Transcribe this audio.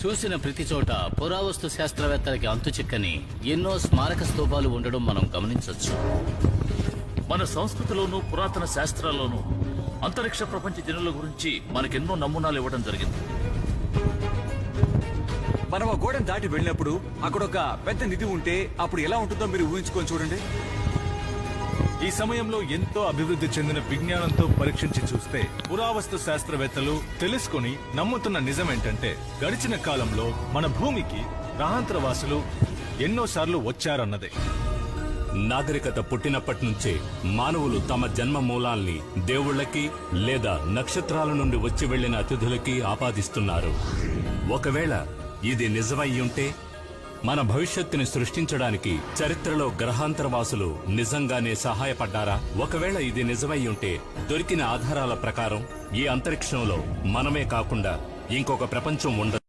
చూసిన ప్రతి చోట పురావస్తు శాస్త్రవేత్తలకి అంతు చిక్కని ఎన్నో స్మారక స్తూపాలు ఉండడం మనం గమనించవచ్చు మన సంస్కృతిలోనూ పురాతన శాస్త్రాల్లోనూ అంతరిక్ష ప్రపంచ జనుల గురించి మనకెన్నో నమూనాలు ఇవ్వడం జరిగింది. మనం ఆ గోడను దాటి వెళ్ళినప్పుడు అక్కడ ఒక పెద్ద నిధి ఉంటే అప్పుడు ఎలా ఉంటుందో మీరు ఊహించుకొని చూడండి. ఈ సమయంలో ఎంతో అభివృద్ధి చెందిన విజ్ఞానంతో పరీక్షించి చూస్తే పురావస్తు శాస్త్రవేత్తలు తెలుసుకుని నమ్ముతున్న నిజమేంటంటే గడిచిన కాలంలో మన భూమికి గ్రహాంతరవాసులు ఎన్నోసార్లు వచ్చారన్నదే. నాగరికత పుట్టినప్పటి నుంచే మానవులు తమ జన్మ మూలాల్ని దేవుళ్ళకి లేదా నక్షత్రాల నుండి వచ్చి వెళ్ళిన అతిథులకి ఆపాదిస్తున్నారు. ఒకవేళ ఇది నిజమయ్యుంటే మన భవిష్యత్తుని సృష్టించడానికి చరిత్రలో గ్రహాంతరవాసులు నిజంగానే సహాయపడ్డారా? ఒకవేళ ఇది నిజమయ్యుంటే దొరికిన ఆధారాల ప్రకారం ఈ అంతరిక్షంలో మనమే కాకుండా ఇంకొక ప్రపంచం ఉండదు.